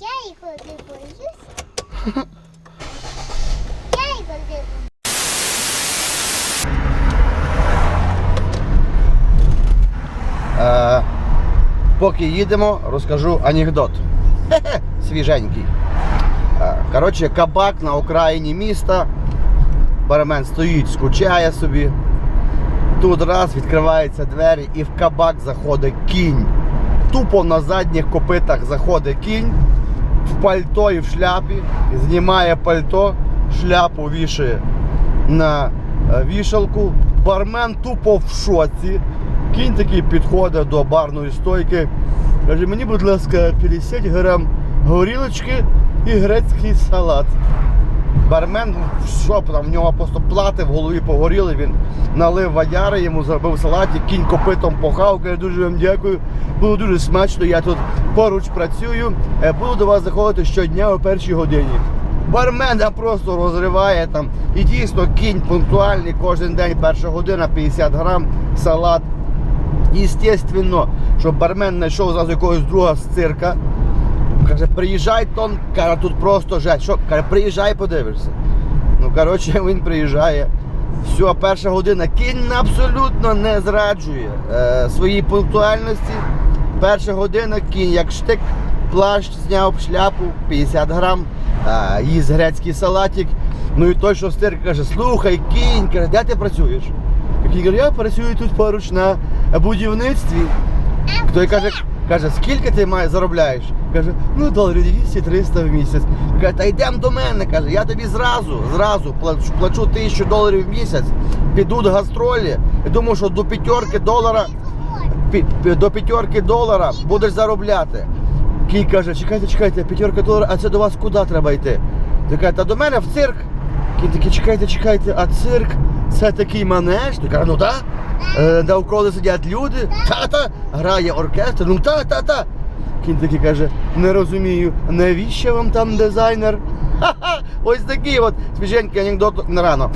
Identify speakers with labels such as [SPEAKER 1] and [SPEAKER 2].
[SPEAKER 1] я його не боюсь. Я його не боюсь.
[SPEAKER 2] Е, поки їдемо, розкажу анекдот. Свіженький. Е, коротше, кабак на окраїні міста. Бармен стоїть, скучає собі. Тут раз відкриваються двері і в кабак заходить кінь. Тупо на задніх копитах заходить кінь в пальто і в шляпі, знімає пальто, шляпу вішає на е, вішалку. Бармен тупо в шоці. Кінь такий підходить до барної стойки. Каже, мені, будь ласка, 50 грам горілочки і грецький салат. Бармен, що там, в нього просто плати в голові погоріли, він налив вадяри, йому зробив салатик, кінь копитом похав, каже, дуже вам дякую, було дуже смачно, я тут поруч працюю, е, буду до вас заходити щодня о першій годині. Бармена просто розриває там. І дійсно кінь пунктуальний, кожен день перша година, 50 грам, салат. Естественно, що бармен знайшов зразу якогось друга з цирка. Каже, приїжджай, тон, каже, тут просто жесть. Що? Каже, приїжджай, подивишся. Ну, коротше, він приїжджає. Все, перша година. Кінь абсолютно не зраджує е, своїй пунктуальності. Перша година кінь, як штик, плащ зняв шляпу, 50 грам, е, їсть грецький салатик. Ну і той, що цирка, каже, слухай, кінь, каже, де ти працюєш? Кінь каже, я працюю тут поруч на будівництві. Той каже, каже, скільки ти маєш заробляєш? Каже, ну доларів 200-300 в місяць. Каже, та йдемо до мене. Каже, я тобі зразу, зразу плачу, плачу тисячу доларів в місяць, підуть гастролі. Я думаю, що до п'ятерки долара, до п'ятерки долара будеш заробляти. Кій каже, чекайте, чекайте, п'ятерка доларів, а це до вас куди треба йти? Ти каже, та до мене в цирк. Кінь такий, чекайте, чекайте, а цирк це такий манеж? Ти каже, ну так. Е, навколо сидять люди, та-та, грає оркестр, ну та-та-та. Кінь такий каже, не розумію, навіщо вам там дизайнер? Ха-ха, ось такий от свіженький анекдот на рано.